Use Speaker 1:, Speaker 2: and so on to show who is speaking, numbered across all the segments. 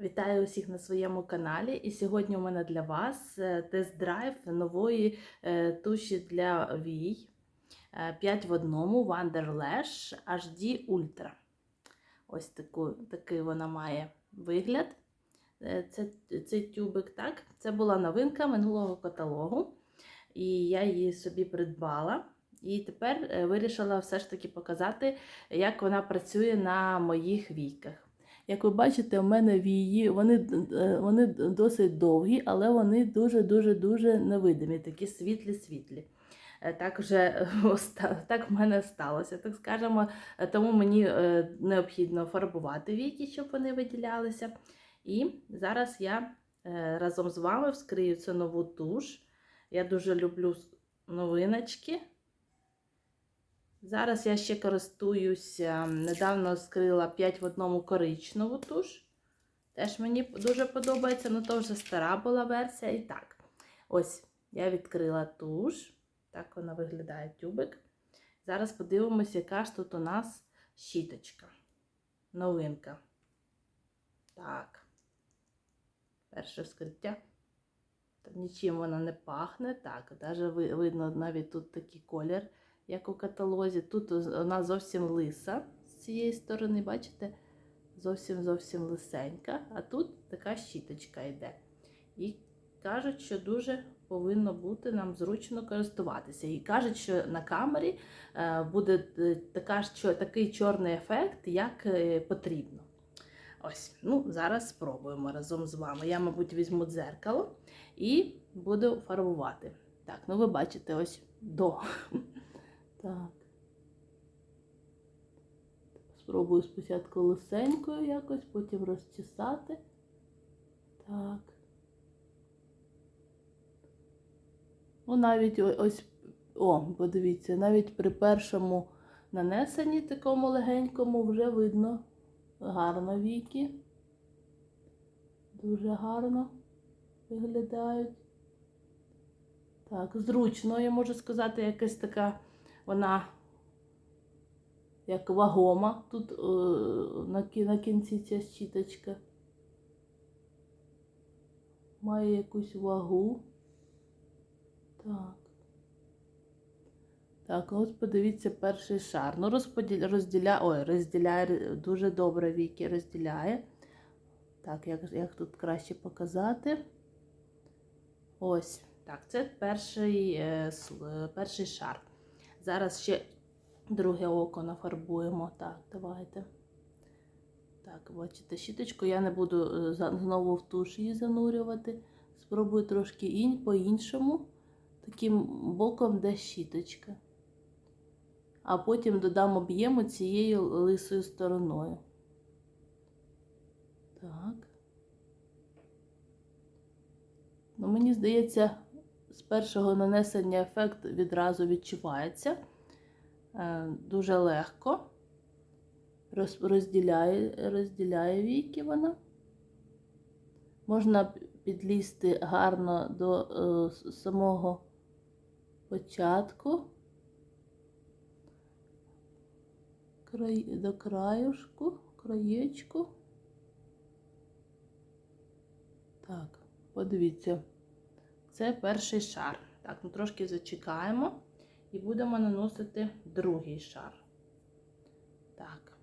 Speaker 1: Вітаю усіх на своєму каналі. І сьогодні у мене для вас е, тест-драйв нової е, туші для вій е, 5 в одному Wonderlash HD Ultra. Ось таку, такий вона має вигляд. Е, Це, цей тюбик, так? Це була новинка минулого каталогу. І я її собі придбала. І тепер е, вирішила все ж таки показати, як вона працює на моїх війках. Як ви бачите, у мене вії, вони, е, вони досить довгі, але вони дуже-дуже-дуже невидимі, такі світлі-світлі. Е, Так вже так в мене сталося, так скажемо. Е, Тому мені е, необхідно фарбувати віки, щоб вони виділялися. І зараз я е, разом з вами вскрию цю нову туш. Я дуже люблю новиночки. Зараз я ще користуюся, недавно скрила 5 в одному коричневу туш. Теж мені дуже подобається, ну то вже стара була версія. І так, ось я відкрила туш. Так вона виглядає тюбик. Зараз подивимося, яка ж тут у нас щіточка. Новинка. Так. Перше вскриття. Нічим вона не пахне. Так, навіть видно навіть тут такий колір як у каталозі. Тут вона зовсім лиса з цієї сторони, бачите? Зовсім зовсім лисенька, а тут така щіточка йде. І кажуть, що дуже повинно бути нам зручно користуватися. І кажуть, що на камері е, буде е, така, що, такий чорний ефект, як е, потрібно. Ось, ну, зараз спробуємо разом з вами. Я, мабуть, візьму дзеркало і буду фарбувати. Так, ну ви бачите, ось до. Так. Спробую спочатку лисенькою якось, потім розчесати. Так. Ну, навіть ось, о, подивіться, навіть при першому нанесенні такому легенькому вже видно гарно віки. Дуже гарно виглядають. Так, зручно, я можу сказати, якась така вона як вагома тут е, на, кінці ця щіточка. Має якусь вагу. Так. Так, ось подивіться перший шар. Ну, розподіля, розділяє, ой, розділяє дуже добре віки розділяє. Так, як, як тут краще показати? Ось. Так, це перший, е, е, перший шар. Зараз ще друге око нафарбуємо. Так, давайте. Так, бачите, щіточку я не буду е, знову в туш її занурювати. Спробую трошки інь по-іншому, таким боком, де щіточка. А потім додам об'єму цією лисою стороною. Так. Ну, мені здається, з першого нанесення ефект відразу відчувається. Е, Дуже легко. Роз- Розділяє, розділяє віки вона. Можна підлізти гарно до е, самого початку, до краюшку, краєчку. Так, подивіться. Це перший шар. Так, ну трошки зачекаємо і будемо наносити другий шар. Так.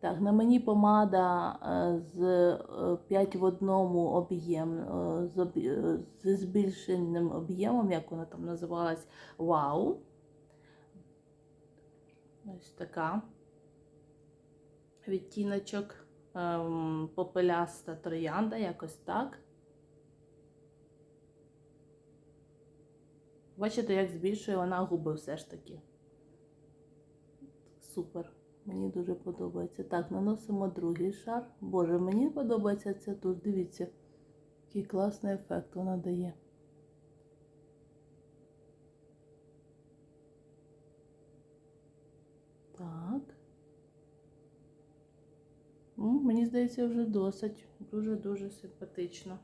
Speaker 1: Так, на мені помада е, з 5 в одному об'єм, е, з е, збільшеним об'ємом, як вона там називалась, вау. Ось така відтіночок попеляста троянда, якось так. Бачите, як збільшує вона губи все ж таки. Супер. Мені дуже подобається. Так, наносимо другий шар. Боже, мені подобається ця туш. Дивіться, який класний ефект вона дає. Так. Мені здається, вже досить. Дуже-дуже симпатично.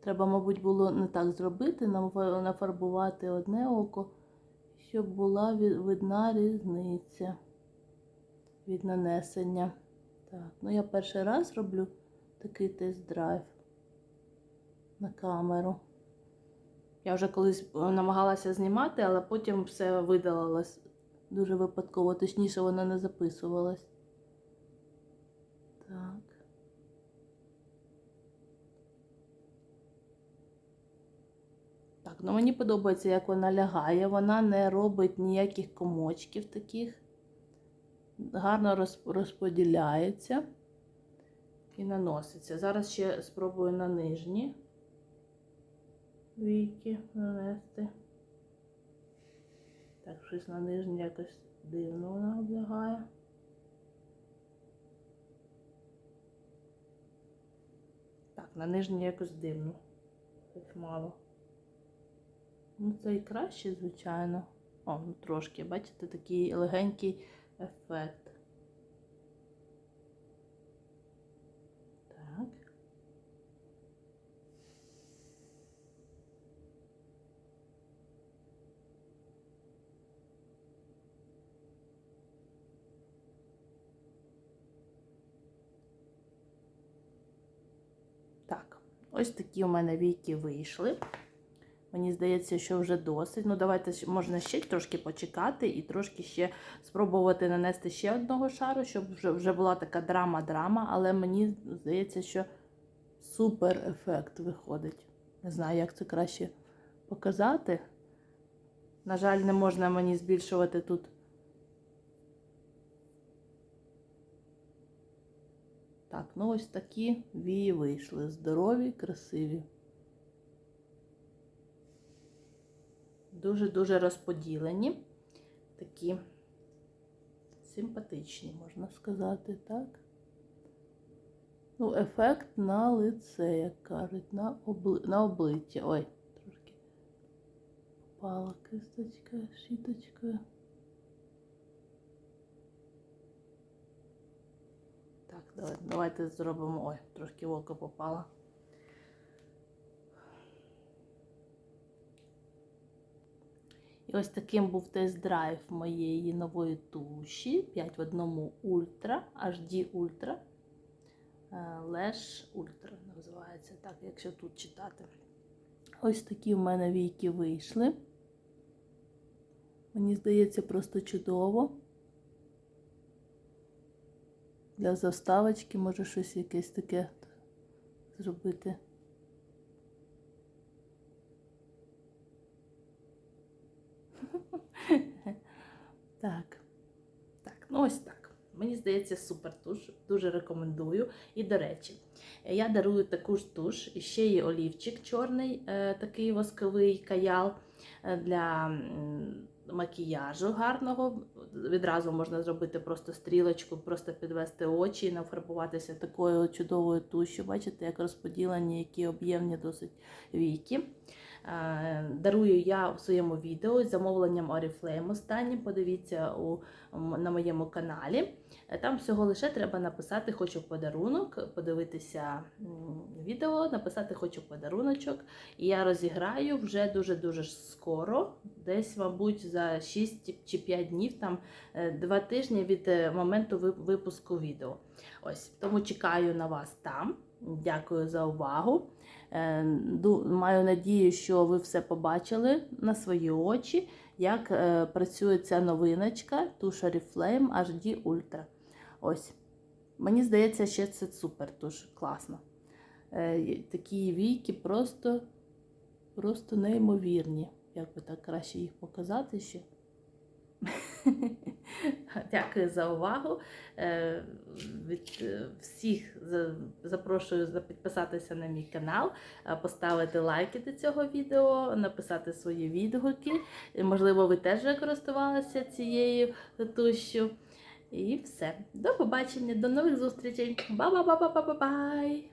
Speaker 1: Треба, мабуть, було не так зробити, нафарбувати одне око, щоб була видна різниця від нанесення. Так, ну я перший раз роблю такий тест-драйв на камеру. Я вже колись е, намагалася знімати, але потім все видалилось дуже випадково, точніше, воно не записувалось. Так. Так, ну мені подобається, як вона лягає. Вона не робить ніяких комочків таких. Гарно розподіляється і наноситься. Зараз ще спробую на нижні віки нанести. Так, щось на нижні якось дивно вона облягає. Так, на нижні якось дивно. Щось мало. Ну, це і краще, звичайно. О, ну трошки, бачите, такий легенький ефект. Так. Так, ось такі у мене війки вийшли. Мені здається, що вже досить. Ну, давайте можна ще трошки почекати і трошки ще спробувати нанести ще одного шару, щоб вже, вже була така драма-драма, але мені здається, що супер ефект виходить. Не знаю, як це краще показати. На жаль, не можна мені збільшувати тут. Так, ну ось такі вії вийшли. Здорові, красиві. Дуже-дуже розподілені. Такі симпатичні, можна сказати, так? Ну, ефект на лице, як кажуть, на, обли... на обличчя. Ой, трошки попала кисточка, щіточкою. Так, давай, давайте зробимо. Ой, трошки в око Ось таким був тест-драйв моєї нової туші 5 в 1 Ultra, HD Ultra. Lash Ultra називається, так, якщо тут читати. Ось такі в мене війки вийшли. Мені здається, просто чудово. Для заставочки може щось якесь таке зробити. Так. Так, ну ось так. Мені здається, супер туш. Дуже рекомендую. І до речі, я дарую таку ж туш, і ще є олівчик чорний, е, такий восковий каял е, для макіяжу гарного. Відразу можна зробити просто стрілочку, просто підвести очі і нафарбуватися такою чудовою тушю. Бачите, як розподілені, які об'ємні досить віки. Е, Дарую я в своєму відео з замовленням Oriflame останнім. Подивіться у, на моєму каналі. Е, Там всього лише треба написати Хочу подарунок, подивитися відео, написати Хочу подаруночок. І я розіграю вже дуже-дуже скоро, десь, мабуть, за 6 чи 5 днів, там 2 тижні від е, моменту випуску відео. Ось тому чекаю на вас там. Дякую за увагу. Е, Маю надію, що ви все побачили на свої очі, як е, працює ця новиночка туш Oriflame HD Ultra. Ось. Мені здається, ще це супер туш, класно. Е, Такі війки просто, просто неймовірні. Як би так краще їх показати ще? Дякую за увагу. Е, Від е, всіх запрошую за- підписатися на мій канал, е, поставити лайки до цього відео, написати свої відгуки. Можливо, ви теж користувалися цією тушю. І все. До побачення, до нових зустрічей. Ба-ба-ба-ба-ба-бай!